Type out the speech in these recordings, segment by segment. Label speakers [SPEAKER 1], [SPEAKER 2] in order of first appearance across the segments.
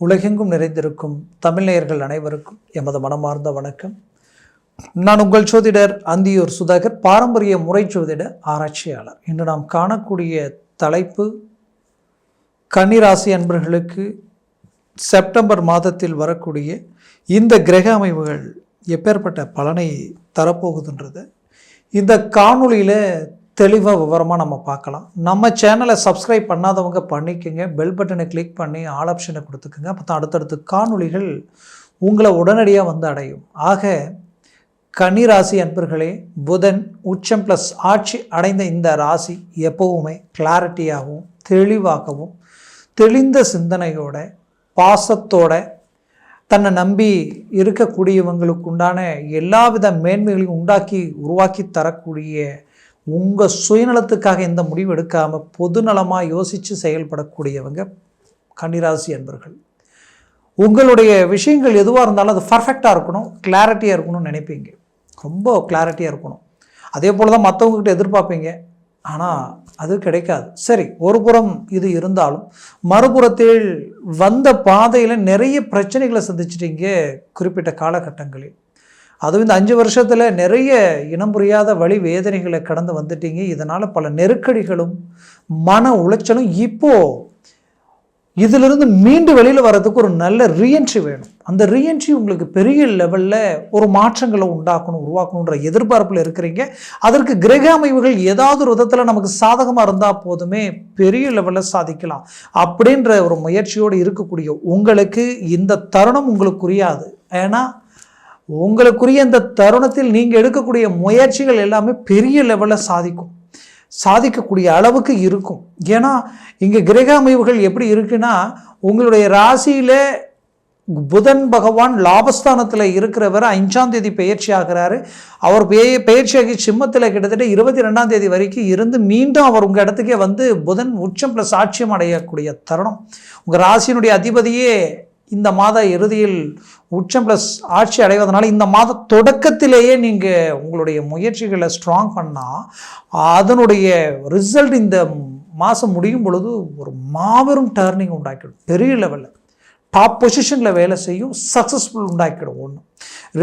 [SPEAKER 1] உலகெங்கும் நிறைந்திருக்கும் தமிழ்நேயர்கள் அனைவருக்கும் எமது மனமார்ந்த வணக்கம். நான் உங்கள் சோதிடர் அந்தியூர் சுதாகர் பாரம்பரிய முறை சோதிட ஆராய்ச்சியாளர். இன்று நாம் காணக்கூடிய தலைப்பு கன்னிராசி அன்பர்களுக்கு செப்டம்பர் மாதத்தில் வரக்கூடிய இந்த கிரக அமைவுகள் எப்பேற்பட்ட பலனை தரப்போகுதுன்றது. இந்த காணொளியில் தெளிவாக விவரமாக நம்ம பார்க்கலாம். நம்ம சேனலை சப்ஸ்கிரைப் பண்ணாதவங்க பண்ணிக்கோங்க. பெல் பட்டனை கிளிக் பண்ணி ஆல் ஆப்ஷனை கொடுத்துக்குங்க. அப்போ தான் அடுத்தடுத்து காணொளிகள் உங்களை உடனடியாக வந்து அடையும். ஆக கன்னி ராசி அன்பர்களே புதன் உச்சம் ப்ளஸ் ஆட்சி அடைந்த இந்த ராசி எப்போவுமே கிளாரிட்டியாகவும் தெளிவாகவும் தெளிந்த சிந்தனையோட பாசத்தோட தன்னை நம்பி இருக்கக்கூடியவங்களுக்கு உண்டான எல்லாவித மேன்மைகளையும் உண்டாக்கி உருவாக்கி தரக்கூடிய உங்கள் சுயநலத்துக்காக எந்த முடிவு எடுக்காமல் பொதுநலமாக யோசித்து செயல்படக்கூடியவங்க கன்னிராசி என்பர்கள் உங்களுடைய விஷயங்கள் எதுவாக இருந்தாலும் அது பர்ஃபெக்டாக இருக்கணும் கிளாரிட்டியாக இருக்கணும்னு நினைப்பீங்க. ரொம்ப கிளாரிட்டியாக இருக்கணும். அதே போல் தான் மற்றவங்ககிட்ட எதிர்பார்ப்பீங்க. ஆனால் அது கிடைக்காது. சரி ஒரு புறம் இது இருந்தாலும் மறுபுறத்தில் வந்த பாதையில் நிறைய பிரச்சனைகளை சந்திச்சிட்டீங்க குறிப்பிட்ட காலகட்டங்களில். அதுவும் இந்த அஞ்சு வருஷத்தில் நிறைய இனம் புரியாத வழி வேதனைகளை கடந்து வந்துட்டீங்க. இதனால் பல நெருக்கடிகளும் மன உளைச்சலும் இப்போது இதிலிருந்து மீண்டு வெளியில் வர்றதுக்கு ஒரு நல்ல ரீஎன்ட்ரி வேணும். அந்த ரீஎன்ட்ரி உங்களுக்கு பெரிய லெவலில் ஒரு மாற்றங்களை உண்டாக்கணும் உருவாக்கணுன்ற எதிர்பார்ப்பில் இருக்கிறீங்க. அதற்கு கிரக அமைவுகள் ஏதாவது ஒரு விதத்தில் நமக்கு சாதகமாக இருந்தால் போதுமே பெரிய லெவலில் சாதிக்கலாம். அப்படின்ற ஒரு முயற்சியோடு இருக்கக்கூடிய உங்களுக்கு இந்த தருணம் உங்களுக்கு புரியாது ஏன்னா உங்களுக்குரிய இந்த தருணத்தில் நீங்கள் எடுக்கக்கூடிய முயற்சிகள் எல்லாமே பெரிய லெவலில் சாதிக்கும். சாதிக்கக்கூடிய அளவுக்கு இருக்கும். ஏன்னா இங்கே கிரக அமைவுகள் எப்படி இருக்குன்னா உங்களுடைய ராசியில் புதன் பகவான் லாபஸ்தானத்தில் இருக்கிறவர் அஞ்சாம் தேதி பயிற்சி ஆகிறாரு. அவர் பயிற்சியாகி சிம்மத்தில் கிட்டத்தட்ட இருபத்தி ரெண்டாம் தேதி வரைக்கும் இருந்து மீண்டும் அவர் உங்கள் இடத்துக்கே வந்து புதன் உச்சம் ப்ளஸ் சாட்சியம் அடையக்கூடிய தருணம். உங்கள் ராசியினுடைய அதிபதியே இந்த மாத இறுதியில் உச்சம் ப்ளஸ் ஆட்சி அடைவதனால இந்த மாத தொடக்கத்திலேயே நீங்கள் உங்களுடைய முயற்சிகளை ஸ்ட்ராங் பண்ணால் அதனுடைய ரிசல்ட் இந்த மாதம் முடியும் பொழுது ஒரு மாபெரும் டேர்னிங் உண்டாக்கிடும். பெரிய லெவலில் டாப் பொசிஷனில் வேலை செய்யும் சக்ஸஸ்ஃபுல் உண்டாக்கிடும் ஒன்று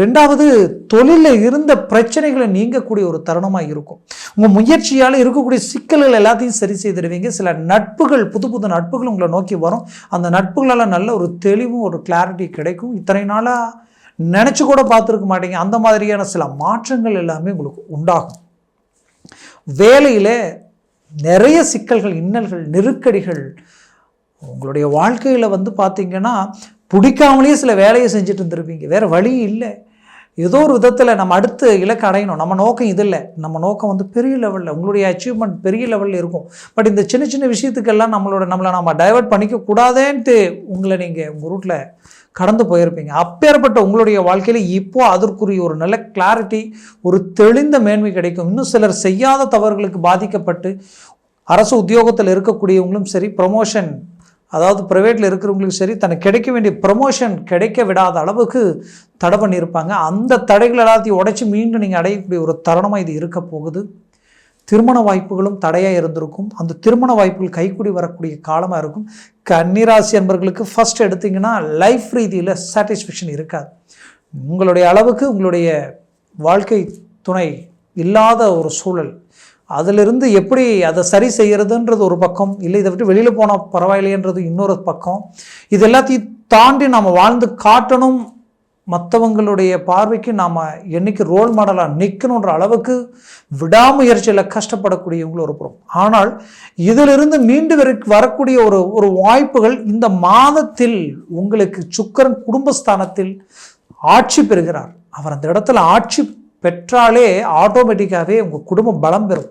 [SPEAKER 1] ரெண்டாவது தொழிலில் இருந்த பிரச்சனைகளை நீங்கக்கூடிய ஒரு தருணமாக இருக்கும். உங்கள் முயற்சியால் இருக்கக்கூடிய சிக்கல்கள் எல்லாத்தையும் சரி செய்திருவீங்க சில நட்புகள் புது புது நட்புகள் உங்களை நோக்கி வரும். அந்த நட்புகளால் நல்ல ஒரு தெளிவும் ஒரு கிளாரிட்டி கிடைக்கும். இத்தனை நாளாக நினச்சி கூட பார்த்துருக்க மாட்டீங்க. அந்த மாதிரியான சில மாற்றங்கள் எல்லாமே உங்களுக்கு உண்டாகும். வேலையில் நிறைய சிக்கல்கள் இன்னல்கள் நெருக்கடிகள் உங்களுடைய வாழ்க்கையில் வந்து பார்த்திங்கன்னா பிடிக்காமலேயே சில வேலையை செஞ்சுட்டு இருந்திருப்பீங்க. வேறு வழி இல்லை. ஏதோ ஒரு விதத்தில் நம்ம அடுத்து இலக்கு அடையணும். நம்ம நோக்கம் இது இல்லை. நம்ம நோக்கம் வந்து பெரிய லெவலில் உங்களுடைய அச்சீவ்மெண்ட் பெரிய லெவலில் இருக்கும். பட் இந்த சின்ன சின்ன விஷயத்துக்கெல்லாம் நம்மளோட நம்மளை நம்ம டைவெர்ட் பண்ணிக்க கூடாதேன்ட்டு உங்களை நீங்கள் உங்கள் ரூட்டில் கடந்து போயிருப்பீங்க. அப்பேற்பட்ட உங்களுடைய வாழ்க்கையில் இப்போ அதற்குரிய ஒரு நல்ல கிளாரிட்டி ஒரு தெளிந்த மேன்மை கிடைக்கும். இன்னும் சிலர் செய்யாத தவறுகளுக்கு பாதிக்கப்பட்டு அரசு உத்தியோகத்தில் இருக்கக்கூடியவங்களும் சரி ப்ரொமோஷன் அதாவது ப்ரைவேட்டில் இருக்கிறவங்களுக்கும் சரி தனக்கு கிடைக்க வேண்டிய ப்ரமோஷன் கிடைக்க விடாத அளவுக்கு தடை பண்ணியிருப்பாங்க. அந்த தடைகள் எல்லாத்தையும் உடைச்சி மீண்டும் நீங்கள் அடையக்கூடிய ஒரு தருணமாக இது இருக்க போகுது. திருமண வாய்ப்புகளும் தடையாக இருந்திருக்கும். அந்த திருமண வாய்ப்புகள் கைக்கூடி வரக்கூடிய காலமாக இருக்கும். கன்னிராசி அன்பர்களுக்கு ஃபஸ்ட் எடுத்திங்கன்னா லைஃப் ரீதியில் சாட்டிஸ்ஃபேக்ஷன் இருக்காது. உங்களுடைய அளவுக்கு உங்களுடைய வாழ்க்கை துணை இல்லாத ஒரு சூழல். அதிலிருந்து எப்படி அதை சரி செய்கிறதுன்றது ஒரு பக்கம் இல்லை இதை விட்டு வெளியில் போனால் பரவாயில்லைன்றது இன்னொரு பக்கம். இது எல்லாத்தையும் தாண்டி நாம் வாழ்ந்து காட்டணும். மற்றவங்களுடைய பார்வைக்கு நாம் என்னைக்கு ரோல் மாடலாக நிற்கணுன்ற அளவுக்கு விடாமுயற்சியில் கஷ்டப்படக்கூடியவங்களும் இருக்கிறோம் ஆனால் இதிலிருந்து மீண்டு வரக்கூடிய ஒரு ஒரு வாய்ப்புகள் இந்த மாதத்தில் உங்களுக்கு சுக்கரன் குடும்பஸ்தானத்தில் ஆட்சி பெறுகிறார். அவர் அந்த இடத்துல ஆட்சி பெற்றாலே ஆட்டோமேட்டிக்காகவே உங்கள் குடும்பம் பலம் பெறும்.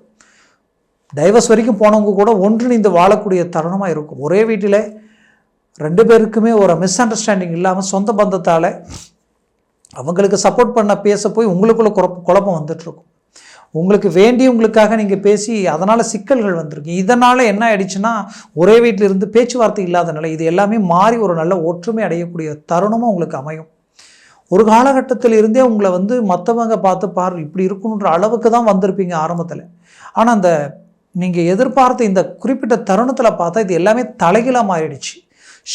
[SPEAKER 1] டைவர்ஸ் வரைக்கும் போனவங்க கூட ஒன்றிணைந்து வாழக்கூடிய தருணமாக இருக்கும். ஒரே வீட்டில் ரெண்டு பேருக்குமே ஒரு மிஸ் அண்டர்ஸ்டாண்டிங் இல்லாமல் சொந்த பந்தத்தால் அவங்களுக்கு சப்போர்ட் பண்ண பேச போய் உங்களுக்குள்ள குழப்ப குழப்பம் வந்துட்டுருக்கும். உங்களுக்கு வேண்டியவங்களுக்காக நீங்கள் பேசி அதனால் சிக்கல்கள் வந்திருக்கு. இதனால் என்ன ஆயிடுச்சுன்னா ஒரே வீட்டில் இருந்து பேச்சுவார்த்தை இல்லாத நிலை இது எல்லாமே மாறி ஒரு நல்ல ஒற்றுமை அடையக்கூடிய தருணமும் உங்களுக்கு அமையும். ஒரு காலகட்டத்தில் இருந்தே உங்களை வந்து மற்றவங்க பார்த்து பார் இப்படி இருக்கணுன்ற அளவுக்கு தான் வந்திருப்பீங்க ஆரம்பத்தில். ஆனால் அந்த நீங்கள் எதிர்பார்த்த இந்த குறிப்பிட்ட தருணத்தில் பார்த்தா இது எல்லாமே தலைகீழாக மாறிடுச்சு.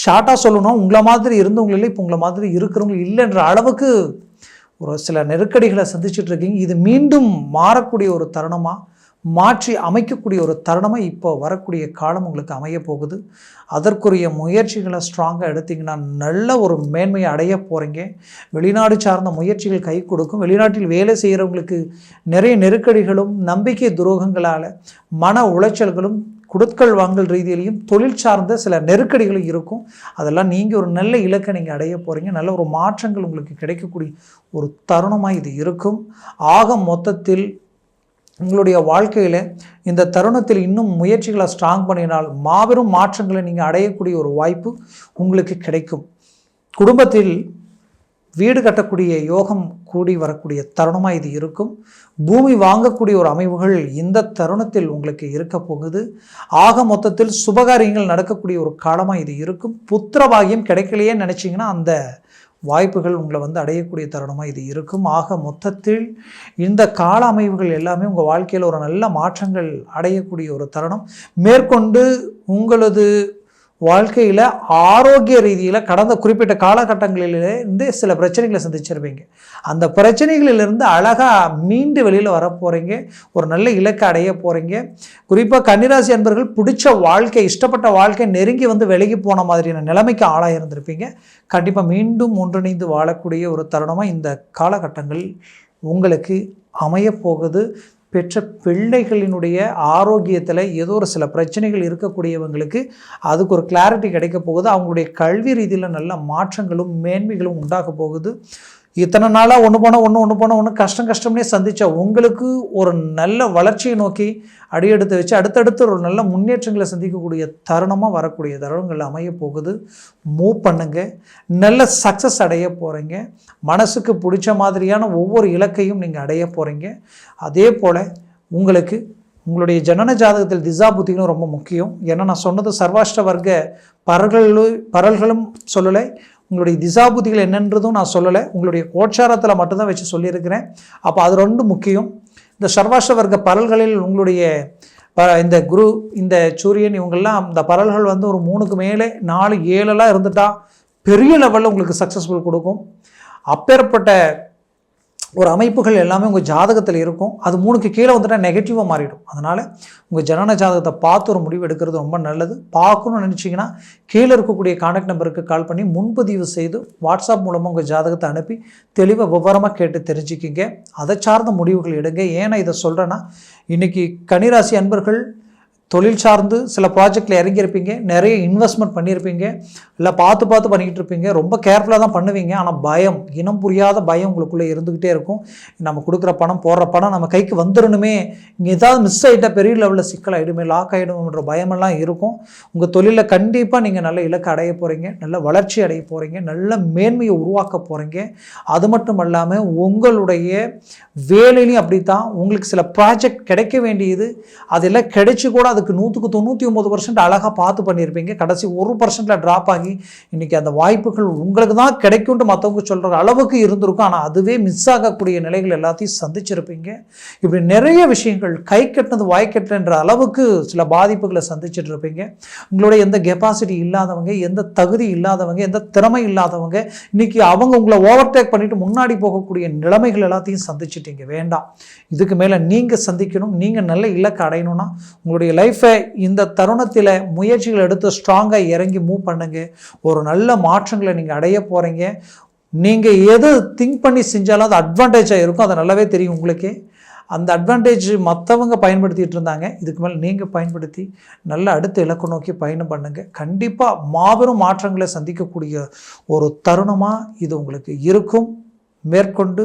[SPEAKER 1] ஷார்ட்டாக சொல்லணும் உங்களை மாதிரி இருந்தவங்க இல்லை இப்போ உங்களை மாதிரி இருக்கிறவங்க இல்லைன்ற அளவுக்கு ஒரு சில நெருக்கடிகளை சந்திச்சுட்டு இருக்கீங்க. இது மீண்டும் மாறக்கூடிய ஒரு தருணமாக மாற்றி அமைக்கக்கூடிய ஒரு தருணமாக இப்போ வரக்கூடிய காலம் உங்களுக்கு அமைய போகுது. அதற்குரிய முயற்சிகளை ஸ்ட்ராங்காக எடுத்திங்கன்னா நல்ல ஒரு மேன்மையை அடைய போகிறீங்க வெளிநாடு சார்ந்த முயற்சிகள் கை கொடுக்கும். வெளிநாட்டில் வேலை செய்கிறவங்களுக்கு நிறைய நெருக்கடிகளும் நம்பிக்கை துரோகங்களால் மன உளைச்சல்களும் குடுக்கல் வாங்கல் ரீதியிலையும் தொழில் சார்ந்த சில நெருக்கடிகளும் இருக்கும். அதெல்லாம் நீங்கள் ஒரு நல்ல இலக்கை நீங்கள் அடைய போகிறீங்க நல்ல ஒரு மாற்றங்கள் உங்களுக்கு கிடைக்கக்கூடிய ஒரு தருணமாக இது இருக்கும். ஆக மொத்தத்தில் உங்களுடைய வாழ்க்கையில் இந்த தருணத்தில் இன்னும் முயற்சிகளை ஸ்ட்ராங் பண்ணினால் மாபெரும் மாற்றங்களை நீங்கள் அடையக்கூடிய ஒரு வாய்ப்பு உங்களுக்கு கிடைக்கும். குடும்பத்தில் வீடு கட்டக்கூடிய யோகம் கூடி வரக்கூடிய தருணமாக இது இருக்கும். பூமி வாங்கக்கூடிய ஒரு அமைவுகள் இந்த தருணத்தில் உங்களுக்கு இருக்க போகுது. ஆக மொத்தத்தில் சுபகாரியங்கள் நடக்கக்கூடிய ஒரு காலமாக இது இருக்கும். புத்திரபாகியம் கிடைக்கலையே நினச்சிங்கன்னா அந்த வாய்ப்புகள் உங்களை வந்து அடையக்கூடிய தருணமாக இது இருக்கும். ஆக மொத்தத்தில் இந்த கால அமைவுகள் எல்லாமே உங்கள் வாழ்க்கையில் ஒரு நல்ல மாற்றங்கள் அடையக்கூடிய ஒரு தருணம். மேற்கொண்டு உங்களது வாழ்க்கையில் ஆரோக்கிய ரீதியில் கடந்த குறிப்பிட்ட காலகட்டங்களிலிருந்து சில பிரச்சனைகளை சந்திச்சிருப்பீங்க. அந்த பிரச்சனைகளிலிருந்து அழகாக மீண்டு வெளியில் வர போகிறீங்க ஒரு நல்ல இலக்கை அடைய போகிறீங்க குறிப்பாக கன்னிராசி அன்பர்கள் பிடிச்ச வாழ்க்கை இஷ்டப்பட்ட வாழ்க்கை நெருங்கி வந்து விலகி போன மாதிரியான நிலைமைக்கு ஆளாக இருந்திருப்பீங்க. கண்டிப்பாக மீண்டும் ஒன்றிணைந்து வாழக்கூடிய ஒரு தருணமாக இந்த காலகட்டங்கள் உங்களுக்கு அமையப்போகுது பெற்ற பிள்ளைகளினுடைய ஆரோக்கியத்தில் ஏதோ ஒரு சில பிரச்சனைகள் இருக்கக்கூடியவங்களுக்கு அதுக்கு ஒரு கிளாரிட்டி கிடைக்க போகுது. அவங்களுடைய கல்வி ரீதியில் நல்ல மாற்றங்களும் மேன்மைகளும் உண்டாக போகுது. இத்தனை நாளாக ஒன்று போனால் ஒன்று ஒன்று போனால் ஒன்று கஷ்டம் கஷ்டம்னே சந்தித்தா உங்களுக்கு ஒரு நல்ல வளர்ச்சியை நோக்கி அடியெடுத்து வச்சு அடுத்தடுத்து ஒரு நல்ல முன்னேற்றங்களை சந்திக்கக்கூடிய தருணமாக வரக்கூடிய தருணங்கள் அமைய போகுது. மூவ் பண்ணுங்க. நல்ல சக்ஸஸ் அடைய போகிறீங்க மனசுக்கு பிடிச்ச மாதிரியான ஒவ்வொரு இலக்கையும் நீங்கள் அடைய போகிறீங்க அதே போல் உங்களுக்கு உங்களுடைய ஜனன ஜாதகத்தில் திசா புத்திகளும் ரொம்ப முக்கியம். ஏன்னா நான் சொன்னது சர்வாஷ்ட வர்க்க பரல்களும் பரல்களும் சொல்லலை. உங்களுடைய திசாபுத்திகள் என்னன்றதும் நான் சொல்லலை. உங்களுடைய கோட்சாரத்தில் மட்டும்தான் வச்சு சொல்லியிருக்கிறேன். அப்போ அது ரெண்டு முக்கியம். இந்த சர்வாஷ்ட வர்க்க பரல்களில் உங்களுடைய இந்த குரு இந்த சூரியன் இவங்கெல்லாம் இந்த பரல்கள் வந்து ஒரு மூணுக்கு மேலே நாலு ஏழெல்லாம் இருந்துட்டால் பெரிய லெவலில் உங்களுக்கு சக்ஸஸ்ஃபுல் கொடுக்கும். அப்பேற்பட்ட ஒரு அமைப்புகள் எல்லாமே உங்கள் ஜாதகத்தில் இருக்கும். அது மூணுக்கு கீழே வந்துட்டால் நெகட்டிவாக மாறிடும். அதனால் உங்கள் ஜனன ஜாதகத்தை பார்த்து ஒரு முடிவு எடுக்கிறது ரொம்ப நல்லது. பார்க்கணும்னு நினச்சிங்கன்னா கீழே இருக்கக்கூடிய கான்டாக்ட் நம்பருக்கு கால் பண்ணி முன்பதிவு செய்து வாட்ஸ்அப் மூலமாக உங்கள் ஜாதகத்தை அனுப்பி தெளிவாக விவரமாக கேட்டு தெரிஞ்சுக்கிங்க. அதை சார்ந்த முடிவுகள் எடுங்க. ஏன்னா இதை சொல்கிறேன்னா இன்றைக்கி கனிராசி அன்பர்கள் தொழில் சார்ந்து சில ப்ராஜெக்டில் இறங்கியிருப்பீங்க நிறைய இன்வெஸ்ட்மெண்ட் பண்ணியிருப்பீங்க இல்லை பார்த்து பார்த்து பண்ணிக்கிட்டு இருப்பீங்க ரொம்ப கேர்ஃபுல்லாக தான் பண்ணுவீங்க ஆனால் பயம் இனம் புரியாத பயம் உங்களுக்குள்ளே இருந்துக்கிட்டே இருக்கும். நம்ம கொடுக்குற பணம் போடுற பணம் நம்ம கைக்கு வந்துடணுமே இங்கே ஏதாவது மிஸ் ஆகிட்டால் பெரிய லெவலில் சிக்கல் ஆகிடுமே லாக் ஆகிடும்ன்ற பயமெல்லாம் இருக்கும். உங்கள் தொழிலில் கண்டிப்பாக நீங்கள் நல்ல இலக்கு அடைய போகிறீங்க நல்ல வளர்ச்சி அடைய போகிறீங்க நல்ல மேன்மையை உருவாக்க போகிறீங்க அது மட்டும் இல்லாமல் உங்களுடைய வேலையிலையும் அப்படி தான் உங்களுக்கு சில ப்ராஜெக்ட் கிடைக்க வேண்டியது அதெல்லாம் கிடைச்சி கூட அது அதுக்கு நூற்றுக்கு தொண்ணூற்றி ஒம்பது பர்சன்ட் அழகாக பார்த்து பண்ணியிருப்பீங்க. கடைசி ஒரு பர்சன்ட்டில் ட்ராப் ஆகி இன்றைக்கி அந்த வாய்ப்புகள் உங்களுக்கு தான் கிடைக்கும்ட்டு மற்றவங்க சொல்கிற அளவுக்கு இருந்திருக்கும். ஆனால் அதுவே மிஸ் ஆகக்கூடிய நிலைகள் எல்லாத்தையும் சந்திச்சிருப்பீங்க. இப்படி நிறைய விஷயங்கள் கை கட்டினது வாய் கட்டுன்ற அளவுக்கு சில பாதிப்புகளை சந்திச்சுட்டு இருப்பீங்க. உங்களுடைய எந்த கெப்பாசிட்டி இல்லாதவங்க எந்த தகுதி இல்லாதவங்க எந்த திறமை இல்லாதவங்க இன்றைக்கி அவங்க உங்களை ஓவர்டேக் பண்ணிவிட்டு முன்னாடி போகக்கூடிய நிலைமைகள் எல்லாத்தையும் சந்திச்சிட்டீங்க. வேண்டாம். இதுக்கு மேலே நீங்கள் சந்திக்கணும் நீங்கள் நல்ல இலக்கு அடையணும்னா உங்களுடைய லைஃப் லைஃப்பை இந்த தருணத்தில் முயற்சிகள் எடுத்து ஸ்ட்ராங்காக இறங்கி மூவ் பண்ணுங்க. ஒரு நல்ல மாற்றங்களை நீங்கள் அடைய போகிறீங்க நீங்கள் எது திங்க் பண்ணி செஞ்சாலும் அது அட்வான்டேஜாக இருக்கும். அது நல்லாவே தெரியும் உங்களுக்கே. அந்த அட்வான்டேஜ் மற்றவங்க பயன்படுத்திகிட்டு இருந்தாங்க. இதுக்கு மேலே நீங்கள் பயன்படுத்தி நல்ல அடுத்த இலக்கு நோக்கி பயணம் பண்ணுங்கள் கண்டிப்பாக மாபெரும் மாற்றங்களை சந்திக்கக்கூடிய ஒரு தருணமாக இது உங்களுக்கு இருக்கும். மேற்கொண்டு